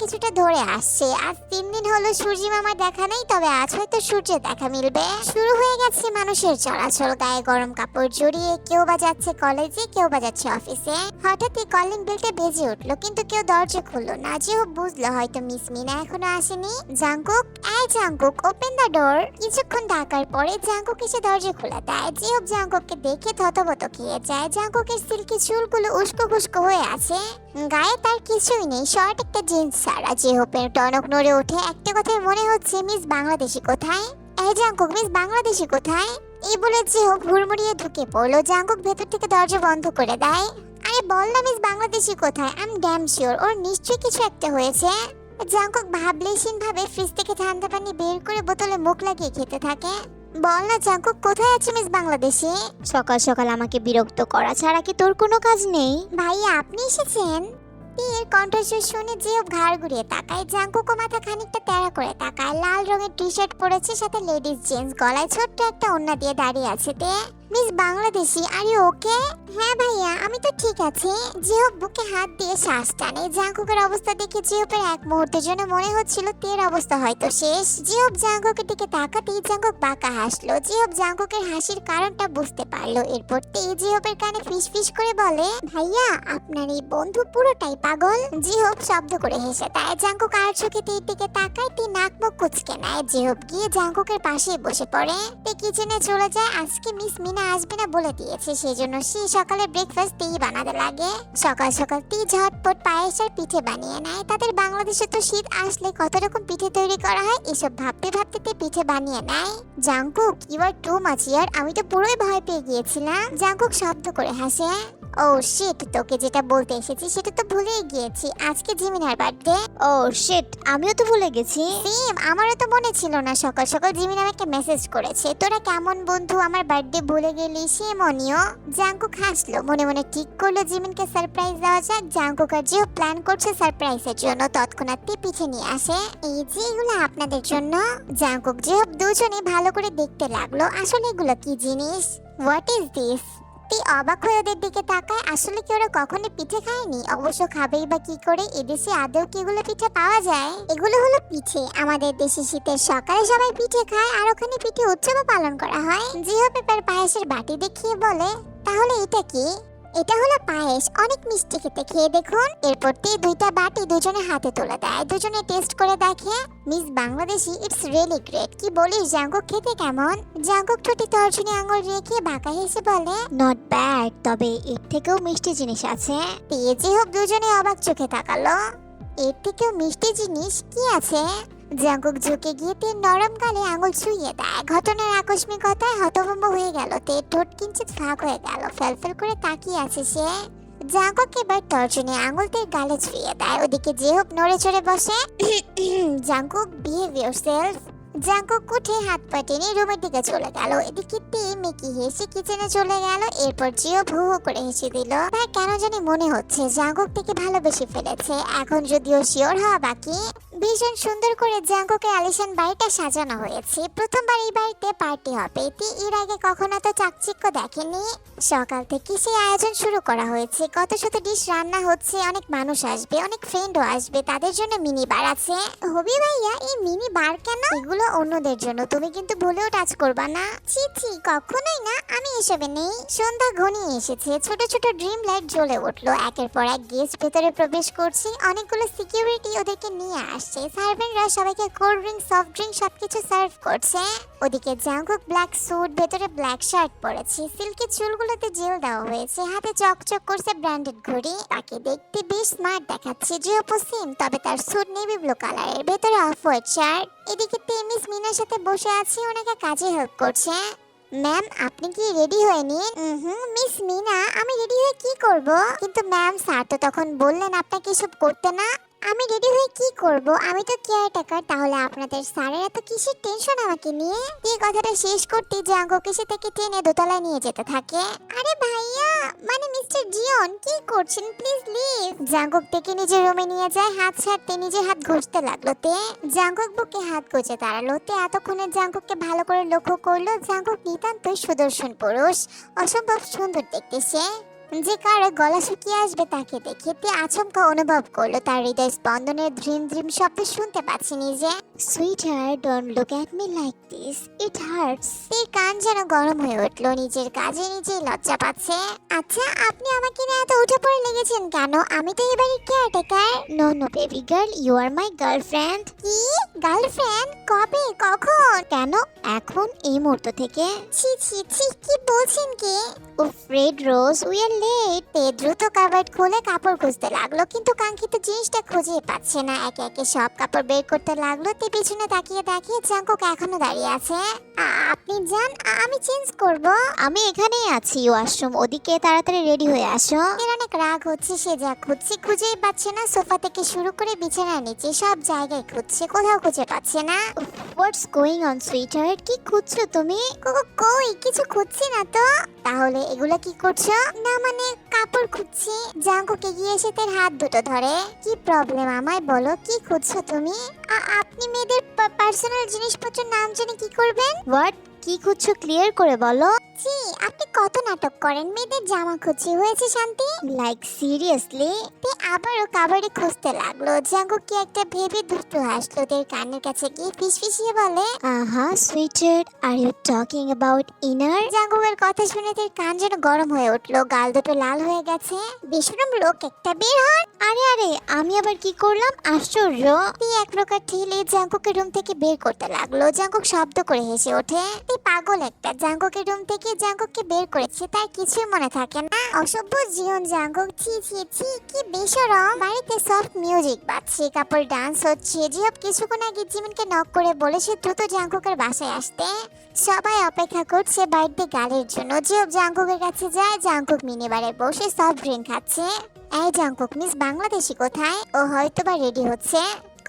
কিছুটা ধরে আসছে। আজ তিন দিন হলো সূর্যি মামার দেখা নেই, তবে আজ হয়তো সূর্যের দেখা মিলবে। শুরু হয়ে গেছে মানুষের চলাচল। গায়ে গরম কাপড় জড়িয়ে কেউ বা যাচ্ছে কলেজে, কেউ বা যাচ্ছে অফিসে। হঠাৎই কলিং বেলটা বেজে উঠল, কিন্তু কেউ দরজা খুললো না। যেও বুঝলো, হয়তো মিস মিনা এখনও আসেনি। জাঙ্কুক, এই জাঙ্কুক ওপেন দ্য ডোর কিছুক্ষণ ডাকার পরে জাঙ্কুক এসে দরজা খোলা দেয়। যেও জাঙ্কুককে দেখে থতবত খেয়ে যায়। জাঙ্কুকের সিল্কি চুলগুলো উস্কো খুস্কো হয়ে আছে। গায়ে তার কিছুই নেই, শর্ট একটা জিন্স ছাড়া যে হোপের টনক নড়ে ওঠে। একটা কথায় মনে হচ্ছে মিস বাংলাদেশি কোথায়? এই জাঙ্কুক মিস বাংলাদেশি কোথায়? এই বলে যে হোপ হুড়মুড়িয়ে ঢুকে পড়ল। জাঙ্কুক ভেতর থেকে দরজা বন্ধ করে দেয়। আরে বল না মিস বাংলাদেশি কোথায়? আই এম ড্যাম শিওর ওর নিশ্চয়ই কিছু একটা হয়েছে। জাঙ্কুক ভাবলেশীন ভাবে ফ্রিজ থেকে ঠান্ডা পানি বের করে বোতলে মুখ লাগিয়ে খেতে থাকে। বল না জাঙ্কুক কোথায় আছে মিস বাংলাদেশে? সকাল সকাল আমাকে বিরক্ত করা ছাড়া কি তোর কোনো কাজ নেই? ভাইয়া আপনি এসেছেন? এর কণ্ঠস্বর শুনে যেও ঘাড় ঘুরিয়ে তাকায় জাঙ্কুকও মাথা খানিকটা তেরা করে তাকায়। লাল রঙের টি শার্ট পরেছে সাথে লেডিস জেন্টস গলায় ছোট্ট একটা ওড়না দিয়ে দাঁড়িয়ে আছে তে। মিস বাংলাদেশি আর ওকে হ্যাঁ ভাইয়া, আমি তো ঠিক আছি। জিহব বুকে হাত দিয়ে শ্বাস টানে। জাঙ্কুকের অবস্থা দেখে জিহবের এক মুহূর্তের জন্য মনে হচ্ছিল তের অবস্থা হয়তো শেষ। জিহব জাঙ্কুকের দিকে তাকাতেই জাঙ্কুক বাঁকা হাসলো। জিহব জাঙ্কুকের হাসির কারণটা বুঝতে পারল। এরপর তে জিহবের কানে ফিস করে বলে, ভাইয়া, আপনার এই বন্ধু পুরোটাই পাগল। জিহব শব্দ করে হেসে তাই জাঙ্কুক আর চোখে তীর দিকে তাকায় তি নাক মুখ কুচকে নেয়। জিহব গিয়ে জাঙ্কুকের পাশে বসে পড়ে। তে কিচেনে চলে যায়। আজকে মিস মিনা আসবে না বলে দিয়েছে সেই জন্য সে সকালে ব্রেকফাস্ট তি বানাতে লাগে। সকাল সকাল তি ঝটপট পায়েস আর পিঠে বানিয়ে নেয়। তাদের বাংলাদেশে তো শীত আসলে কত রকম পিঠে তৈরি করা হয়, এসব ভাবতে ভাবতে তে পিঠে বানিয়ে নেয়। Jungkook you are too much ইয়ার, আমি তো পুরোই ভয় পেয়ে গিয়েছিলাম। জাঙ্কুক শব্দ করে হাসে। ও শিট তোকে যেটা বলতে এসেছি সেটা তো ভুলেই গিয়েছি। আজকে জিমিনার বার্থডে ও শিট আমিও তো ভুলে গেছি। সিম আমারও তো মনে ছিল না সকাল সকাল জিমিন আমাকে মেসেজ করেছে। তোরা কেমন বন্ধু আমার বার্থডে ভুলে গেলি? সে মনিও জাঙ্কুক হাসলো মনে মনে ঠিক করল জিমিনকে সারপ্রাইজ দেওয়া যাক। জাঙ্কুক আর যেও প্ল্যান করছে সারপ্রাইজের জন্য। তৎক্ষণাৎ তে পিছে নিয়ে আসে। এই যে এগুলো আপনাদের জন্য। জাঙ্কুক যেও দুজনে ভালো করে দেখতে লাগল। আসলে এগুলো কি জিনিস? হোয়াট ইজ দিস তি অবাক হয়ে ওদের দিকে তাকায়। আসলে কি ওরা কখনো পিঠে খায়নি? অবশ্য খাবেই বা কি করে? এদেশে আদৌ কি এগুলো পিঠে পাওয়া যায়? এগুলো হলো পিঠে। আমাদের দেশে শীতের সকালে সবাই পিঠে খায় আর ওখানে পিঠে উৎসবও পালন করা হয়। জিও পেপার পায়েসের বাটি দেখিয়ে বলে, তাহলে এটা কি? এটা হলো পায়েস। অনেক মিষ্টি খেতে। খেয়ে দেখুন। এরপর তে দুইটা বাটি দুজনে হাতে তুলে দেয়। দুজনে টেস্ট করে দেখে, miss Bangladeshi it's really great কি বলিস জাঙ্কুক খেতে কেমন? জাঙ্কুক ঠোঁটে তর্জনী আঙুল রেখে বাঁকা হেসে বলে নট ব্যাড তবে এর থেকেও মিষ্টি জিনিস আছে। তেজি হোক দুজনে অবাক চোখে তাকালো। এর থেকেও মিষ্টি জিনিস? কি আছে? জাঙ্কুক ঝুঁকে গিয়ে তে নরম গালে আঙুল ছুঁয়ে দেয়। ঘটনার আকস্মিকতায় হতভম্ব হয়ে গেল। তে ঠোঁট কিঞ্চিত ফাঁক হয়ে গেল। ফেলফেল করে তাকিয়ে আছে সে। জাঙ্কুক এবার তর্জনী আঙুল তের গালে ছুঁয়ে দেয়। ওদিকে যে হোক নড়ে চড়ে বসে। জাঙ্কুক বিহেভ ইয়োরসেলফ জাঙ্কুক উঠে হাত পা টেনে রুমের দিকে চলে গেল। এদিকে তে মেকি হেসে কিচেনে চলে গেল। এরপর জিও ভু করে হেসে দিল, তার কেন জানি মনে হচ্ছে জাঙ্কুক থেকে ভালোবেসে ফেলেছে। এখন যদিও শিওর হওয়া বাকি। ভীষণ সুন্দর করে জাঙ্কুকের আলিশান বাড়িটা সাজানো হয়েছে। প্রথমবার এই বাড়িতে পার্টি হবে। এটি এর আগে কখনো তো চাকচিক্য দেখেনি। সকাল থেকে সেই আয়োজন শুরু করা হয়েছে। কত শত ডিশ রান্না হচ্ছে, অনেক মানুষ আসবে, অনেক ফ্রেন্ডও আসবে। তাদের জন্য মিনি বার আছে। হবি ভাইয়া, এই মিনি বার কেন? এগুলো অন্যদের জন্য। তুমি কিন্তু ভুলেও টাচ করবা না। ছি ছি, কখনোই না। আমি এসবে নেই। সন্ধ্যা ঘনিয়ে এসেছে। ছোট ছোট ড্রিম লাইট জ্বলে উঠল। একের পর এক গেস্ট ভেতরে প্রবেশ করছে। অনেকগুলো সিকিউরিটি ওদেরকে নিয়ে আসছে। সার্ভেন্টরা সবাইকে কোল্ড ড্রিঙ্ক, সফট ড্রিঙ্ক সবকিছু সার্ভ করছে। ওদিকে জাঙ্কুক ব্ল্যাক স্যুট, ভেতরে ব্ল্যাক শার্ট পরেছে। সিল্কি চুলগুলোতে জেল দেওয়া হয়েছে। হাতে চকচক করছে ব্র্যান্ডেড ঘড়ি। তাকে দেখতে বেশ স্মার্ট দেখাচ্ছে। জিও পশ্চিম তবে তার স্যুট নেভি ব্লু কালারের। ভেতরে অফ হোয়াইট শার্ট। এদিকে তেমিস মিনার সাথে বসে আছে। ওনাকে কাজে হেল্প করছে। ম্যাম, আপনি কি রেডি হয়ে নিন? হুম মিস মিনা, আমি রেডি হয়ে কি করব? কিন্তু ম্যাম, স্যার তো তখন বললেন আপনাকে এসব করতে না। আমি রেডি হয়ে কি করব? আমি তো কেয়ারটেকার, তাহলে আপনাদের স্যারের এত কিসের টেনশন আমাকে নিয়ে? এই কথাটা শেষ করতে জাঙ্গো কিসে থেকে টেনে দোতলায় নিয়ে যেতে থাকে। আরে ভাইয়া মানে মিস্টার জিয়ন, কি করছেন? প্লিজ লিভ জাঙ্গক থেকে নিজের রুমে নিয়ে যায়, হাত ছাড়তে নিজের হাত ঘষতে লাগল তে। জাঙ্গক বুকে হাত গুজে দাঁড়াল তে, এতক্ষণে জাঙ্গককে ভালো করে লক্ষ্য করল, জাঙ্গক নিতান্তই সুদর্শন পুরুষ। অসম্ভব সুন্দর দেখতে সে। যে কারও গলা শুকিয়ে আসবে তাকে দেখে তে আচমকা অনুভব করল। তার হৃদয় স্পন্দনের ধ্রিম ধ্রিম শব্দ শুনতে পাচ্ছি নিজে। Sweetheart don't look at me like this it hurts তে কান যেন গরম হয়ে উঠল। নিজের কাজে নিজেই লজ্জা পাচ্ছে। আচ্ছা আপনি আমাকে নিয়ে এত উঠে পড়ে লেগেছেন কেন? আমি তো এবারে caretaker no no baby girl you are my girlfriend কি? গার্লফ্রেন্ড কবে? কখন? কেন? এখন, এই মুহূর্ত থেকে। ছি ছি ছি, কি বলছেন কি? উফ red rose we are late তে দ্রুত কাবার্ড খুলে কাপড় খুঁজতে লাগল, কিন্তু কাঙ্ক্ষিত জিনিসটা খুঁজে পাচ্ছে না। একে একে সব কাপড় বের করতে লাগল তে পিছনে তাকিয়ে দেখে জাঙ্কুক এখনও দাঁড়িয়ে আছে। আপনি যান আমি চেঞ্জ করব। আমি এখানেই আছি ওয়াশরুম। ওদিকে তাড়াতাড়ি রেডি হয়ে আসো। এর অনেক রাগ হচ্ছে সে যা খুঁজছে খুঁজেই পাচ্ছে না। সোফা থেকে শুরু করে বিছানার নিচে সব জায়গায় খুঁজছে কোথাও খুঁজে পাচ্ছে না। হোয়াটস গোয়িং অন সুইটার কি খুঁজছো তুমি? কই কিছু খুঁজছি না তো। তাহলে এগুলো কি করছ? না মানে কাপড় খুঁজছি। জাঙ্কুকে গিয়ে এসে তার হাত দুটো ধরে। কি প্রবলেম আমায় বলো? কি খুঁজছো তুমি? আপনি মেয়েদের পার্সোনাল জিনিসপত্র নাম জেনে কি করবেন? হোয়াট কি খুঁজছো ক্লিয়ার করে বলো? জি আপনি কত নাটক করেন? মেয়েদের জামা খুঁজছি। হয়েছে শান্তি? লাইক সিরিয়াসলি তে আবারও কাবারে খুঁজতে লাগল। জাঙ্গু কি একটা ভেবে দুষ্টু হাসলো তের কানের কাছে গিয়ে ফিসফিসিয়ে বলে আহা sweeter are you talking about inner জাঙ্গুকের কথা শুনে তার কান যেন গরম হয়ে উঠল। গাল দুটো লাল হয়ে গেছে। বেশরম লোক একটা বের হন। আরে আরে আমি আবার কি করলাম? আশ্চর্য। তে এক প্রকার ঠেলে জাঙ্কুকের রুম থেকে বের করতে লাগল। জাঙ্কুক শব্দ করে হেসে ওঠে। তে পাগল একটা। জাঙ্কুকের রুম থেকে জাঙ্কুককে বের করেছে, তার কিছুই মনে থাকে না। অসভ্য জীবন জাঙ্কুক ছি ছি ছি, কি বেসরম বাড়িতে সফট মিউজিক বাজছে কাপড় ডান্স হচ্ছে জিহব কিছুক্ষণ আগে জিমিনকে নক করে বলে সে দ্রুত জাঙ্কুকের বাসায় আসতে। সবাই অপেক্ষা করছে বার্থডে গালের জন্য। জিহব জাঙ্কুকের কাছে যায় জাঙ্কুক মিনিবারে বসে সফট ড্রিঙ্ক খাচ্ছে। এই জাঙ্কুক মিস বাংলাদেশি কোথায়? ও হয়তো বা রেডি হচ্ছে।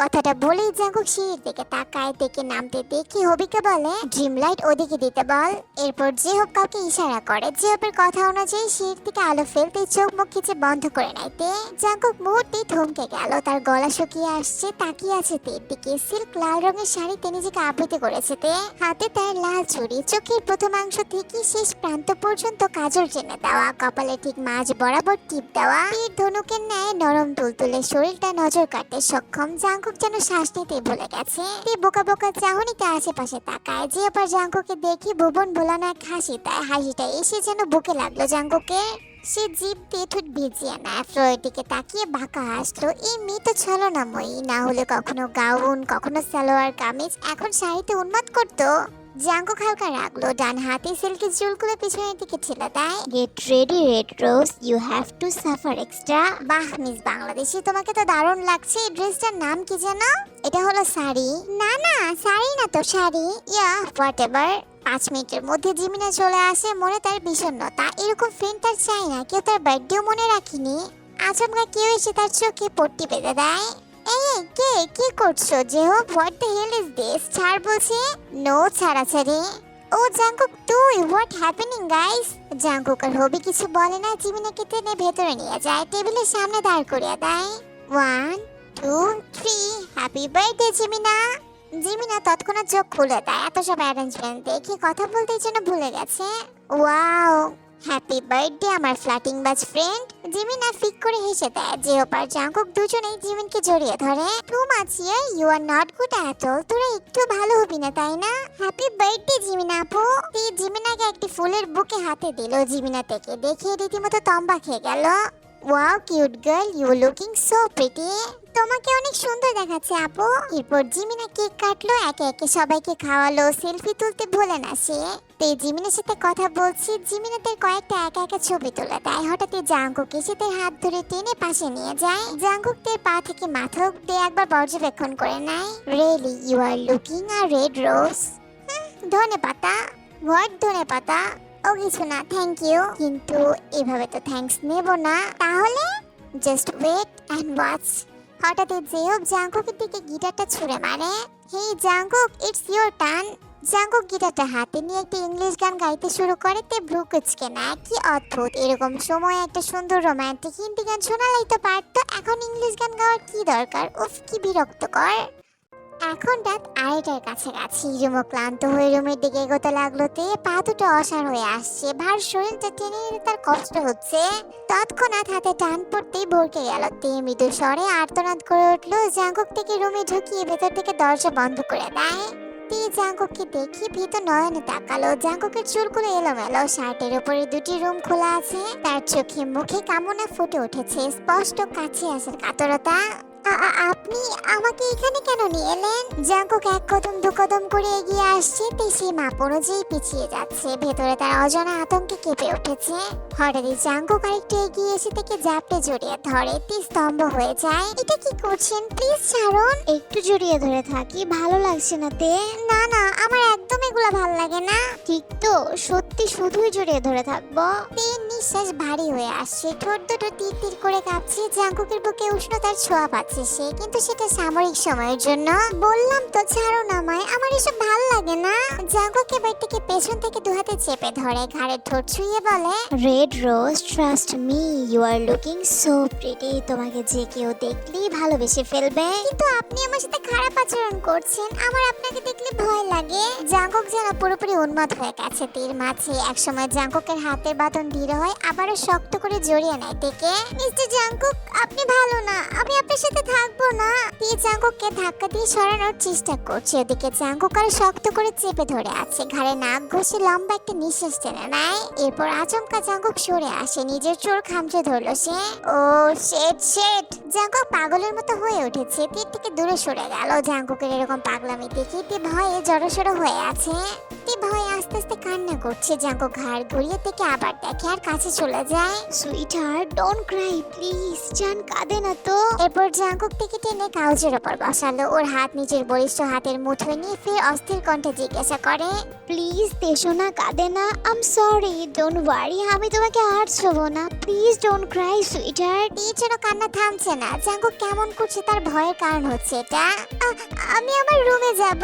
কথাটা বলেই জাঙ্কুক সিঁড়ির দিকে তাকায়, দেখে নামতে দেখি হবিকে বলে ড্রিম লাইট ওদিকে দিতে বল। এরপর জেহব কাউকে ইশারা করে জেহবের কথা অনুযায়ী সিঁড়ির দিকে আলো ফেলতে চোখ মুখ খিচে বন্ধ করে নাইতে জাঙ্কুক মুহূর্তেই থমকে গেল, তার গলা শুকিয়ে আসছে, তাকিয়ে আছে তের দিকে। সিল্ক লাল রঙের শাড়িতে নিজেকে আবৃত করেছে তে। হাতে তার লাল চুড়ি, চোখের প্রথমাংশ থেকে শেষ প্রান্ত পর্যন্ত কাজল টেনে দেওয়া, কপালে ঠিক মাঝ বরাবর টিপ দেওয়া। তীর ধনুকের ন্যায় নরম তুলতুলে শরীরটা নজর কাটতে সক্ষম জাঙ্কুক যেন শ্বাস নিতেই ভুলে গেছে। বোকা বোকা চাহনিতে আশেপাশে তাকায়, যে আবার জাঙ্কুকে দেখি ভুবন ভোলানো এক হাসি তাই হাসিটা এসে যেন বুকে লাগল জাঙ্কুকে। সে জিভ দিয়ে ভিজিয়ে না ফ্লোরের দিকে তাকিয়ে বাঁকা হাসলো। এই মেয়ে তো ছলনাময়ী, না হলে কখনো গাউন, কখনো সালোয়ার, কামিজ, এখন শাড়িতে উন্মাদ করতো। জাঙ্কুক হালকা রাখল ডান হাতে সিল্কের চুলগুলো পিছনের দিকে ঠেলে দেয়। Get ready red rose you have to suffer extra বাহ মিস বাংলাদেশি তোমাকে তো দারুণ লাগছে। এই ড্রেসটার নাম কি যেন? এটা হলো শাড়ি। না না শাড়ি না তো শাড়ি। ইয়া হোয়াট এভার পাঁচ মিনিটের মধ্যে জিমিনা চলে আসে মনে তার বিষণ্ণতা। এরকম ফ্রেন্ড তার চাই না কেউ তার বার্থডেও মনে রাখিনি। আচমকা কেউ এসে তার চোখে পট্টি বেঁধে দেয়। এই, কে, কি করছ? যে হোক what the hell is this ছাড় বলছে। নো ছাড়াছাড়ি। ও, জাঙ্কুক, তুই হোয়াট হ্যাপেনিং গাইস জাঙ্কুক, আর হবি কিছু বলে না জিমিনাকে টেনে ভেতরে নিয়ে যায়। টেবিলের সামনে দাঁড় করিয়ে দেয়। One two three happy birthday জিমিনা। জিমিনা তৎক্ষণাৎ চোখ খুলে দেয়। এত সব অ্যারেঞ্জমেন্ট দেখে কথা বলতে যেন ভুলে গেছে। ওয়াও হ্যাপি বার্থডে আমার ফ্ল্যাটিং বাজ ফ্রেন্ড জিমিনা ফিক করে হেসে দেয়। জেওপার জাঙ্কুক দুজনেই জিমিনকে জড়িয়ে ধরে। Too much you are not good at all তোরা একটু ভালো হবি না, তাই না? হ্যাপি বার্থডে জিমিনা আপু। জিমিনাকে একটি ফুলের বুকে হাতে দিল। জিমিনা থেকে দেখে রীতিমতো তম্বা খেয়ে গেল। Wow cute girl you looking so pretty তোমাকে অনেক সুন্দর দেখাচ্ছে আপু। এরপর জিমিনা কেক কাটলো। একে একে সবাইকে খাওয়ালো। সেলফি তুলতে ভুলে না সে। তো জিমিনের সাথে কথা বলছি জিমিনাদের কয়েকটা একা একা ছবি তোলা দেয়। হঠাৎ জাঙ্কুক এসে হাত ধরে টেনে পাশে নিয়ে যায়। জাঙ্কুক তার পা থেকে মাথা অব্দি একবার পর্যবেক্ষণ করে নেয়। Really you are looking a red rose ধনে পাতা। হোয়াট ধনে পাতা? ও কিছু না থ্যাংক ইউ কিন্তু এভাবে তো থ্যাঙ্কস নেব না। তাহলে? জাস্ট ওয়েট অ্যান্ড ওয়াচ হঠাৎ জেহব জাঙ্কুকের দিকে গিটারটা ছুঁড়ে মারে। Hey Jungkook it's your turn Jungkook গিটারটা হাতে নিয়ে একটা ইংলিশ গান গাইতে শুরু করে, তে ব্রু কুচকে না। কি অদ্ভুত! এরকম সময় একটা সুন্দর রোমান্টিক হিন্দি গান শোনালেই তো পারতো। এখন ইংলিশ গান গাওয়ার কি দরকার? উফ, কি বিরক্তকর! এখন রাত আড়াইটার কাছাকাছি। রুমো ক্লান্ত হয়ে রুমের দিকে এগোতে লাগল, তে পা দুটো অসার হয়ে আসছে। ভার শরীরটা টেনে তার কষ্ট হচ্ছে। তৎক্ষণাৎ হাতে টান পড়তেই ভরকে গেল। তে মৃদু স্বরে আর্তনাদ করে উঠল। জাঙ্কুক থেকে রুমে ঢুকিয়ে ভেতর থেকে দরজা বন্ধ করে দেয়। তে জাঙ্কুককে দেখি ভীত নয়নে তাকালো। জাঙ্কুকের চুলগুলো এলোমেলো, শার্টের উপরে দুটি রুম খোলা আছে। তার চোখে মুখে কামনা ফুটে উঠেছে। স্পষ্ট কাছে আসার কাতরতা আপনি আমাকে এখানে কেন নিয়ে এলেন? জাঙ্কুক এক কদম দু কদম করে এগিয়ে আসছে পিছিয়ে যাচ্ছে। ভেতরে তার অজানা আতঙ্কে কেঁপে উঠেছে। হঠাৎই জাঙ্কুক আরেকটু এগিয়ে এসে থেকে জাপটে জড়িয়ে ধরে। স্তম্ভ হয়ে যায়। এটা কি করছেন? প্লিজ ছাড়ুন। একটু জড়িয়ে ধরে থাকি ভালো লাগছে না তে। না না আমার একদম এগুলো ভালো লাগে না। ঠিক তো সত্যি শুধুই জড়িয়ে ধরে থাকব। তের নিঃশ্বাস ভারী হয়ে আসছে। ঠোঁট দুটো তীর তীর করে কাঁপছে। জাঙ্কুকের বুকে উষ্ণতার ছোঁয়া পাচ্ছে। সে কিন্তু সেটা সাময়িক সময়ের জন্য। বললাম তো, ছাড়ো না আমায়, আমার এসব ভালো লাগে না। জাঙ্কুক এবার পেছন থেকে দু চেপে ধরে ঘাড়ের ঠোঁট ছুঁয়ে বলে red rose trust me you are looking so pretty তোমাকে যে কেউ দেখলেই ভালোবেসে ফেলবে। কিন্তু আপনি আমার সাথে খারাপ আচরণ করছেন, আমার আপনাকে দেখলে ভয় লাগে। জাঙ্কুক যেন পুরোপুরি উন্মাদ হয়ে গেছে তীর মাঝে। একসময় জাঙ্কুকের হাতের বাঁধন দৃঢ় হয় আবারও শক্ত করে জড়িয়ে নেয় থেকে মিস্টার জাঙ্কুক আপনি ভালো না, আমি আপনার সাথে থাকব না তীর জাঙ্কুককে ধাক্কা দিয়ে সরানোর চেষ্টা করছে। ওদিকে জাঙ্কুক আর শক্ত করে চেপে ধরে আছে। ঘাড়ে নাক ঘষে লম্বা একটা নিঃশ্বাস টেনে নেয়। এরপর আচমকা জাঙ্কুক সরে আসে। নিজের চোর খামচে ধরলো সে। ও শেট শেট জাঙ্কুক পাগলের মতো হয়ে উঠেছে। তীর থেকে দূরে সরে গেল। জাঙ্কুকের এরকম পাগলামি দেখে তে ভয়ে জড়সড় হয়ে আছে। তে ভয়ে আস্তে আস্তে কান্না করছে। জাঙ্কুক ঘাড় ঘুরিয়ে থেকে আবার দেখে আর কাছে চলে যায়। Sweetheart don't cry please জান কাঁদে না তো। এরপর জাঙ্কুক থেকে টেনে কাউচের ওপর বসালো। ওর হাত নিজের বলিষ্ঠ হাতের মুঠোয় নিয়ে ফের অস্থির কণ্ঠে জিজ্ঞাসা করে, প্লিজ দেশো না, কাঁদে না। আম সরি ডোন্ট ওয়ারি আমি তোমাকে আর ছোবো না। Please don't cry sweetheart এই যেন কান্না থামছে না। জাঙ্কুক কেমন করছে তার ভয়ের কারণ হচ্ছে এটা। আমি আমার রুমে যাব।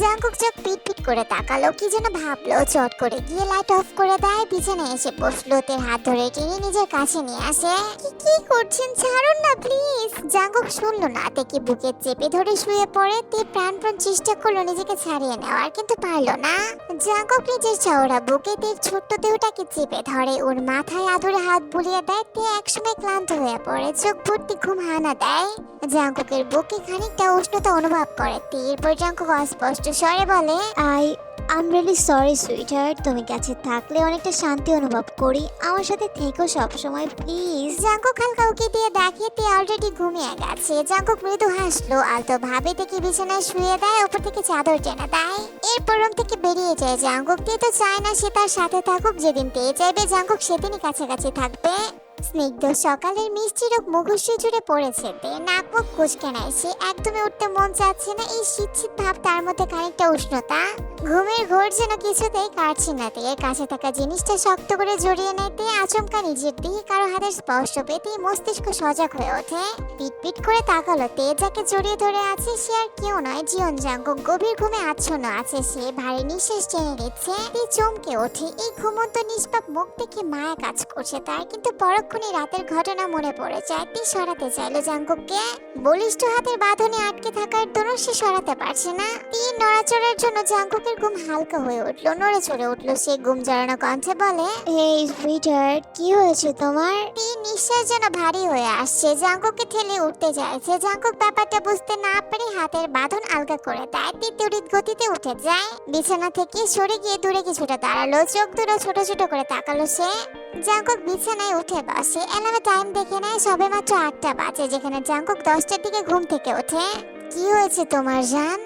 জাঙ্কুক চোখ পিট পিট করে তাকালো, কি যেন ভাবলো। চট করে গিয়ে লাইট অফ করে দেয় বিছানায় এসে বসল হাত ধরে টেনে নিজের কাছে নিয়ে আসে। কি কি করছেন? ছাড়ুন না প্লিজ জাঙ্কুক শুনলো না। তেকে বুকে চেপে ধরে শুয়ে পড়ে? তে প্রাণপণ চেষ্টা করল নিজেকে ছাড়িয়ে নেওয়ার, কিন্তু পারল না। জাঙ্কুক নিজের চওড়া বুকে তের ছোট্ট দেহটাকে চেপে ধরে, ওর মাথায় আদরে হাত বুলিয়ে দেয় তে একসময় ক্লান্ত হয়ে পড়ে, চোখ ভর্তি ঘুম হানা দেয়। জাঙ্কুকের বুকে খানিকটা উষ্ণতা অনুভব করে। তে এরপর জাঙ্কুক অস্পষ্ট স্বরে বলে, I am really sorry sweetheart তুমি কাছে থাকলে অনেকটা শান্তি অনুভব করি। আমার সাথে থেকো সবসময় প্লিজ জাঙ্কুক হালকা উকি দিয়ে দেখে তে অলরেডি ঘুমিয়ে গেছে। জাঙ্কুক মৃদু হাসলো, আলতো ভাবে থেকে বিছানায় শুয়ে দেয়, ওপর থেকে চাদর টেনে দেয়। এরপর রুম থেকে বেরিয়ে যায় জাঙ্কুক তে তো চায় না সে তার সাথে থাকুক, যেদিন তে চাইবে জাঙ্কুক সেদিনই কাছাকাছি থাকবে। স্নিগ্ধ সকালের মিষ্টি রোগ মুখশ্রী জুড়ে পড়েছে। তে নাক মুখ কুচকে নাই সে একদমই উঠতে মন চাচ্ছে না। এই শীত ভাব তার মধ্যে খানিকটা উষ্ণতা। ঘুমের ঘোর যেন কিছুতেই কাটছে না তে। কাছে থাকা জিনিসটা শক্ত করে জড়িয়ে নিতে আচমকা নিজের দিকে কারও হাতের স্পর্শ পেতে মস্তিষ্ক সজাগ হয়ে ওঠে। পিট পিট করে তাকালো তে। যাকে জড়িয়ে ধরে আছে সে আর কেউ নয়। জীবন জাঙ্গ গভীর ঘুমে আচ্ছন্ন আছে সে। ভারী নিঃশ্বাস টেনে নিচ্ছে। তে চমকে ওঠে। এই ঘুমন্ত নিষ্পাপ মুখ দেখে মায়া কাজ করছে তার। কিন্তু পরক্ষণে রাতের ঘটনা মনে পড়ে যায়। তে সরাতে চাইলো জাঙ্গকে বলিষ্ঠ হাতের বাঁধনে আটকে থাকার দরুন সে সরাতে পারছে না। তিন নড়াচড়ার জন্য জাঙ্কুকের ঘুম হালকা হয়ে উঠল নড়ে চড়ে উঠল। সে ঘুম জড়ানো কণ্ঠে বলে এই সুইট হার্ট কি হয়েছে তোমার? তিন নিঃশ্বাস যেন ভারী হয়ে আসছে। জাঙ্কুককে ঠেলে উঠতে চাইছে জাঙ্কুক ব্যাপারটা বুঝতে না পেরে হাতের বাঁধন আলগা করে দেয়। তীর তড়িৎ গতিতে উঠে যায়। বিছানা থেকে সরে গিয়ে দূরে কিছুটা দাঁড়াল। চোখ দুটো ছোট ছোট করে তাকালো সে। জাঙ্কুক বিছানায় উঠে বসে। এলামে টাইম দেখে নেয় সবে মাত্র আটটা বাজে, যেখানে জাঙ্কুক দশটার দিকে ঘুম থেকে ওঠে। কি হয়েছে তোমার জান?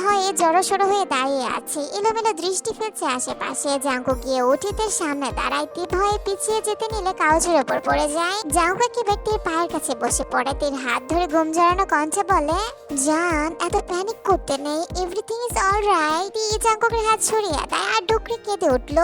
ভয়ে জড়সড় হয়ে দাঁড়িয়ে আছে। এলোমেলো দৃষ্টি ফেলছে আশেপাশে। জাঙ্কু গিয়ে সামনে দাঁড়ায়। ভয়ে পিছিয়ে যেতে নিলে কাউচের ওপর পড়ে যায়। জাঙ্কু কি ব্যক্তির পায়ের কাছে বসে পড়ে? তিন হাত ধরে ঘুম জড়ানো কণ্ঠে বলে, জান, এত প্যানিক করতে নেই। এভরিথিং ইজ অল রাইট জাঙ্কুকের হাত ছড়িয়ে দেয় আর কেঁদে উঠল।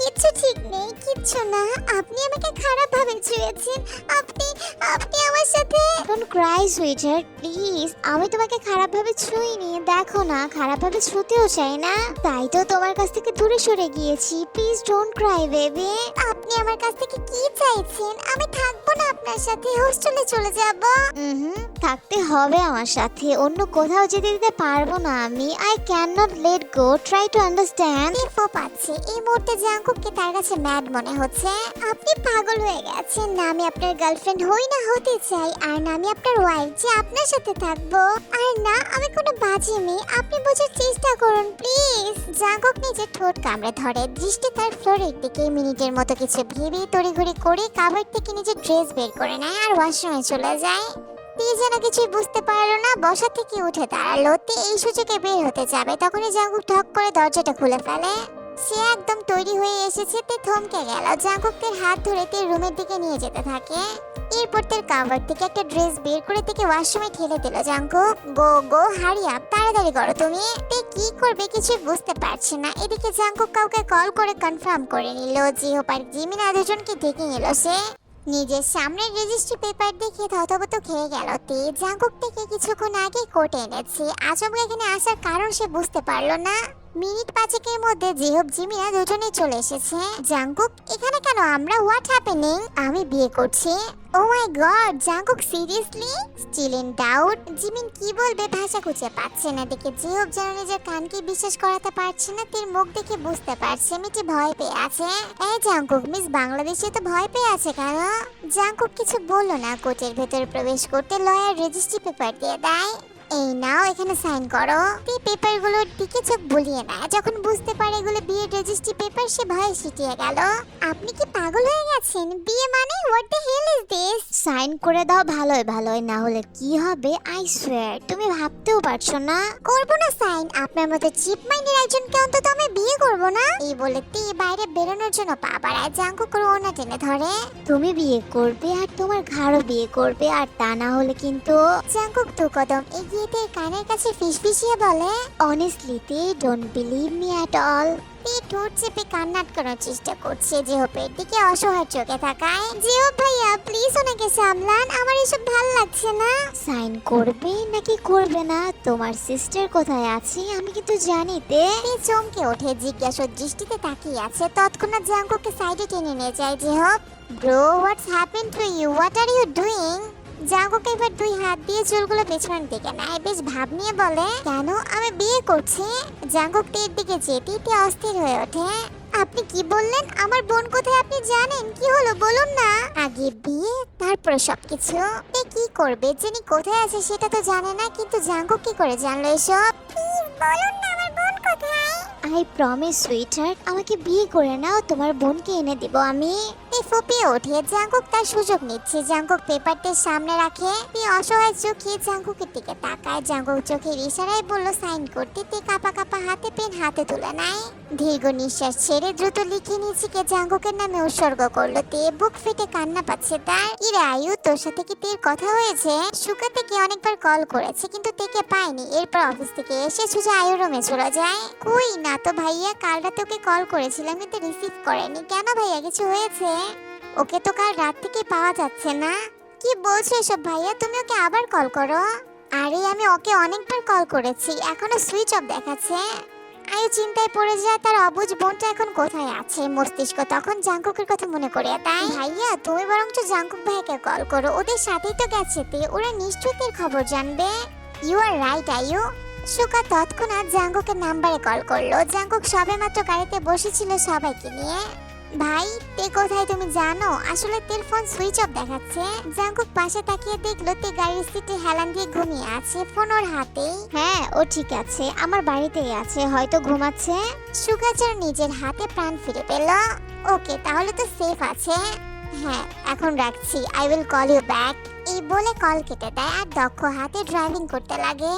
কিচ্ছু ঠিক নেই, কিচ্ছু না। আপনি আমাকে খারাপ ভাবে ছুঁয়েছেন আপনি আপনি আমার সাথে don't cry sweetheart please আমি তোমাকে খারাপভাবে ছুঁইনি, দেখো না খারাপভাবে ছুঁতেও চাই না। তাই তো তোমার কাছ থেকে দূরে সরে গিয়েছি। প্লিজ ডোন্ট ক্রাই বেবি আপনি আমার কাছ থেকে কি চাইছেন? আমি থাকব না আপনার সাথে হোস্টেলে চলে যাব। হুম। থাকতে হবে আমার সাথে। অন্য কোথাও যেতে দিতে পারব না আমি। I can not let go try to understand টিফো পাচ্ছে। এই মুহূর্তে জাঙ্কুককে তার কাছে ম্যাড মনে হচ্ছে। আপনি পাগল হয়ে গেছেন। না আমি আপনার গার্লফ্রেন্ড হই না, হতে চাই। আর না আমি আপনার ওয়াইফ যে আপনার সাথে থাকব। আর না, আমি কোনো বাজে মেয়ে। আপনি বোঝার চেষ্টা করুন প্লিজ জাঙ্কুক নিজের ঠোঁট কামড়ে ধরে। দৃষ্টি তার ফ্লোরের দিকে মিনিটের মতো কিছু ভেবে, তড়িঘড়ি করে কাভার থেকে নিজের ড্রেস বের করে নেয় আর ওয়াশরুমে চলে যায়। তে যেন কিছুই বুঝতে পারল না, বসা থেকে উঠে দাঁড়াল। এই সুযোগে বের হতে যাবে। তখনই জাঙ্কুক ঠক করে দরজাটা খুলে ফেলে। সে একদম তৈরি হয়ে এসেছে, তে থমকে গেল। জাঙ্কুক তের হাত ধরে তে রুমের দিকে নিয়ে যেতে থাকে। এরপর তের কাভার থেকে একটা ড্রেস বের করে থেকে ওয়াশরুমে ঠেলে দিল। জাঙ্কুক, গো গো হারি আপ তাড়াতাড়ি করো তুমি। তে কি করবে কিছুই বুঝতে পারছে না। এদিকে জাঙ্কুক কাউকে কল করে কনফার্ম করে নিল। জিহো পার্ক জিমিনা দুজনকে ডেকে নিল সে। নিজের সামনের রেজিস্ট্রি পেপার দেখে থতবত খেয়ে গেল। তে থেকে কিছুক্ষণ আগে কোর্টে এনেছে। আচমকা এখানে আসার কারণ সে বুঝতে পারল না। মিনিট পাঁচেকের মধ্যে জিহব জিমিনা দুজনেই চলে এসেছে। জাঙ্কুক, এখানে কেন আমরা? হোয়াট হ্যাপেনিং আমি বিয়ে করছি। ও my god Jungkook seriously still in doubt Jimin কি বলবে? ভাষা খুঁজে পাচ্ছে না। দেখে জিহব যেন নিজের কানকে বিশ্বাস করাতে পারছে না, তার মুখ দেখে বুঝতে পারছে মেয়েটি ভয় পেয়ে আছে। এই জাঙ্কুক মিস বাংলাদেশে তো ভয় পেয়ে আছে কেন? জাঙ্কুক কিছু বলল না, কোর্টের ভেতরে প্রবেশ করতে লয়ার রেজিস্ট্রি পেপার দিয়ে দেয়। এই নাও, এখানে সাইন করো। এই পেপারগুলোর দিকে চোখ বুলিয়ে না। যখন বুঝতে পারে এগুলো বিয়ের রেজিস্ট্রি পেপার সে ভয়ে সিটিয়ে গেল। আপনি কি পাগল হয়ে গেছেন? বিয়ে মানে what the hell is this sign করে দাও ভালোই ভালোই না হলে কি হবে? আই সোয়ার তুমি ভাবতেও পারছ না। করব না সাইন আপনার মতো চিপ মাইন্ডের একজনকে অন্তত আমি বিয়ে করব না। এই বলে তি বাইরে বেরোনোর জন্য পা বাড়ায় জাঙ্কু করে ওনা টেনে ধরে। তুমি বিয়ে করবে আর তোমার ঘাড়ও বিয়ে করবে, আর তা না হলে কিন্তু জাঙ্কুক দু কদম এগিয়ে তে কানের কাছে ফিসফিসিয়ে বলে honestly they don't believe me at all তে ঠোঁট চেপে কান্নাট করার চেষ্টা করছে জিহপের দিকে অসহায় চোখে তাকায় জিহপ ভাইয়া প্লিজ ওনাকে সামলান, আমার এসব ভালো লাগছে না। সাইন করবে? নাকি করবে না? তোমার সিস্টার কোথায় আছে? আমি কিন্তু জানি তে। তে চমকে ওঠে, জিজ্ঞাসার দৃষ্টিতে তাকিয়ে আছে। তৎক্ষণাৎ জাঙ্কুকে সাইডে টেনে নিয়ে যায় জিহপ। Bro what's happen to you what are you doing Jungkook এবার দুই হাত দিয়ে চুলগুলো পেছনের দিকে নেয়। বেশ ভাব নিয়ে বলে, কেন আমি বিয়ে করছি? জাঙ্কুক টের দিকে যেতে তে অস্থির হয়ে ওঠে। আপনি কি বললেন? আমার বোন কোথায় আপনি জানেন? কি হলো বলুন না? আগে বিয়ে, তারপরে সবকিছু। কি করবে? যিনি কোথায় আছে সেটা তো জানে না, কিন্তু জাঙ্কুক কি করে জানলো এসব? বলুন না আমার বোন কোথায়? আই প্রমিস সুইটার্ট আমাকে বিয়ে করে নাও, তোমার বোনকে এনে দিব আমি। তে ফুপিয়ে ওঠে। জাঙ্কুক তার সুযোগ নিচ্ছে। জাঙ্কুক পেপারটি সামনে রাখে। পি অসহায় চোখে জাঙ্কুকের দিকে তাকায়। জাঙ্কুক চোখের ইশারায় বলল, সাইন করতে। তে কাপা কাপা হাতে পেন হাতে তুলে নেয়। দীর্ঘ নিঃশ্বাস ছেড়ে দ্রুত লিখে নিজেকে জাঙ্কুকের নামে উৎসর্গ করল। তে বুক ফেটে কান্না পাচ্ছে তার। ইরে, আয়ু, তোর সাথে কি তের কথা হয়েছে? সুকা থেকে অনেকবার কল করেছে, কিন্তু তেকে পায়নি। এরপর অফিস থেকে এসে সোজা আয়ু রুমে চলে যায়। কই না তো ভাইয়া, কাল রাতে ওকে কল করেছিলাম, কিন্তু রিসিভ করেনি। কেন ভাইয়া, কিছু হয়েছে? ওকে তো কাল রাত থেকে পাওয়া যাচ্ছে না। কি বলছো এসব ভাইয়া? তুমি ওকে আবার কল করো? আরে, আমি ওকে অনেকবার কল করেছি, এখনও সুইচ অফ দেখাচ্ছে। আয়ু চিন্তায় পড়ে যায় তার অবুজ বোনটা এখন কোথায় আছে? মস্তিষ্ক তখন জাঙ্কুকের কথা মনে করে, তাই? ভাইয়া, তুমি বরঞ্চ জাঙ্কুক ভাইকে কল করো, ওদের সাথেই তো গেছে তে, ওরা নিশ্চয়ই খবর জানবে। ইউ আর রাইট আয়ু সুকা তৎক্ষণাৎ জাঙ্গুকের নাম্বারে কল করল জাঙ্কুক সবেমাত্র গাড়িতে বসেছিল সবাইকে নিয়ে। ভাই, তে কোথায় তুমি জানো? আসলে তের ফোন সুইচ অফ দেখাচ্ছে। জাঙ্কুক পাশে তাকিয়ে দেখল তে গাড়ির সিটে হেলান দিয়ে ঘুমিয়ে আছে, ফোন ওর হাতেই। হ্যাঁ ও ঠিক আছে, আমার বাড়িতেই আছে, হয়তো ঘুমাচ্ছে। সুগাচার নিজের হাতে প্রাণ ফিরে পেল। ওকে, তাহলে তো সেফ আছে। হ্যাঁ এখন রাখছি, I will call you back. এই বলে কল কেটে দেয় আর দক্ষ হাতে ড্রাইভিং করতে লাগে।